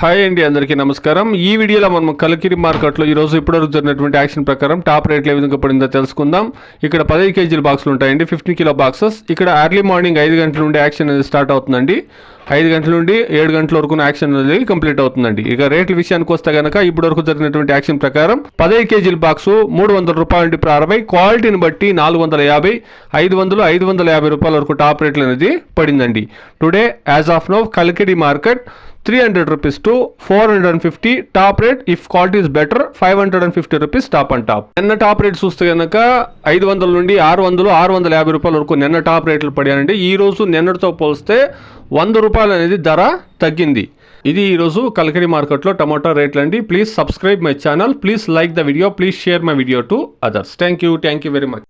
Hi అండి అందరికీ నమస్కారం. ఈ వీడియోలో మనం కలకిరి మార్కెట్లో ఈ రోజు ఇప్పటివరకు జరిగినటువంటి యాక్షన్ ప్రకారం టాప్ రేట్లు ఏ విధంగా పడిందో తెలుసుకుందాం. ఇక్కడ పదహైదు కేజీల బాక్సులు ఉంటాయండి ఫిఫ్టీన్ కిలో బాక్సెస్. ఇక్కడ ఎర్లీ మార్నింగ్ ఐదు గంటల నుండి యాక్షన్ అనేది స్టార్ట్ అవుతుందండి. ఐదు గంటల నుండి ఏడు గంటల వరకు యాక్షన్ అనేది కంప్లీట్ అవుతుందండి. ఇక రేట్ల విషయానికి వస్తే కనుక ఇప్పటి వరకు జరిగినటువంటి యాక్షన్ ప్రకారం పదహైదు కేజీల బాక్స్ మూడు వందల రూపాయల నుండి ప్రారంభమై క్వాలిటీని బట్టి నాలుగు వందల యాభై ఐదు వందలు ఐదు వందల యాభై రూపాయల వరకు టాప్ రేట్లు అనేది పడిందండి. Today as of now కలకిడి market three hundred rupees to four hundred and fifty top rate if quality is better five hundred and fifty rupees top and top నిన్న టాప్ రేట్ చూస్తే కనుక ఐదు వందల నుండి ఆరు వందలు ఆరు వందల యాభై రూపాయల వరకు నిన్న టాప్ రేట్లు పడాయండి ఈ రోజు నిన్నటితో పోలిస్తే వంద రూపాయలు అనేది ధర తగ్గింది. ఇది ఈరోజు కలకరి మార్కెట్లో టమాటో రేట్లు అండి. Please subscribe my channel please like the video please share my video to others. Thank you thank you very much.